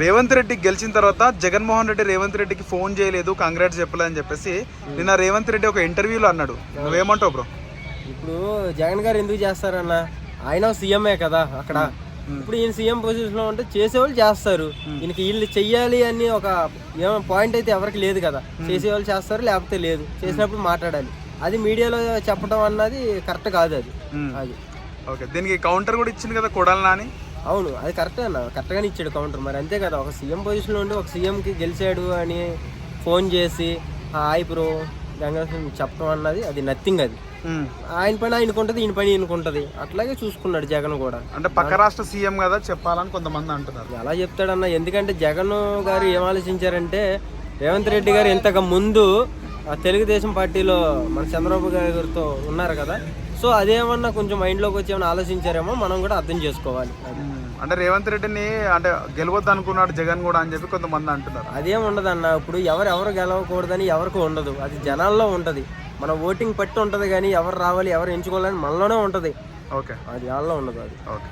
రేవంత్ రెడ్డి గెలిచిన తర్వాత జగన్మోహన్ రెడ్డి రేవంత్ రెడ్డికి ఫోన్ చేయలేదు కాంగ్రెస్ చెప్పలేదని చెప్పేసి నిన్న రేవంత్ రెడ్డి ఒక ఇంటర్వ్యూలో అన్నాడు. నువ్వేమంటావు బ్రో? ఇప్పుడు జగన్ గారు ఎందుకు చేస్తారన్న? ఆయన సీఎంఏ కదా అక్కడ. ఇప్పుడు ఈయన సీఎం పొజిషన్లో ఉంటే చేసేవాళ్ళు చేస్తారు. ఈయనకి వీళ్ళు చెయ్యాలి అని ఒక ఏమో పాయింట్ అయితే ఎవరికి లేదు కదా. చేసేవాళ్ళు చేస్తారు లేకపోతే లేదు. చేసినప్పుడు మాట్లాడాలి. అది మీడియాలో చెప్పడం అన్నది కరెక్ట్ కాదు అది. అది. ఓకే దీనికి కౌంటర్ కూడా ఇచ్చింది కదా కొడాలి నాని. అవును అది కరెక్టే అన్న. కరెక్ట్గానే ఇచ్చాడు కౌంటర్ మరి. అంతే కదా ఒక సీఎం పొజిషన్లో ఉండి ఒక సీఎంకి గెలిచాడు అని ఫోన్ చేసి హాయ్ బ్రో గంగా చెప్పడం అన్నది అది నథింగ్ అది. ఆయన పని ఆయనకు ఉంటుంది ఈయన పని ఈయనకు ఉంటుంది. అట్లాగే చూసుకున్నాడు జగన్ కూడా. అంటే పక్క రాష్ట్ర సీఎం కదా చెప్పాలని కొంతమంది అంటున్నారు. ఎలా చెప్తాడన్న. ఎందుకంటే జగన్ గారు ఏం ఆలోచించారంటే రేవంత్ రెడ్డి గారు ఇంతకు ముందు తెలుగుదేశం పార్టీలో మన చంద్రబాబు గారితో ఉన్నారు కదా. సో అదేమన్నా కొంచెం మైండ్లోకి వచ్చి ఏమైనా ఆలోచించారేమో మనం కూడా అర్థం చేసుకోవాలి. అంటే రేవంత్ రెడ్డిని అంటే గెలవద్దు అనుకున్నాడు జగన్ కూడా అని చెప్పి కొంతమంది అంటున్నారు. అదేం ఉండదన్న ఇప్పుడు ఎవరు ఎవరు గెలవకూడదని ఎవరికి ఉండదు. అది జనాల్లో ఉంటుంది. మన ఓటింగ్ పట్టి ఉంటుంది కానీ ఎవరు రావాలి ఎవరు ఎంచుకోవాలని మనలోనే ఉంటుంది. ఓకే. అది వాళ్ళలో ఉండదు అది. ఓకే.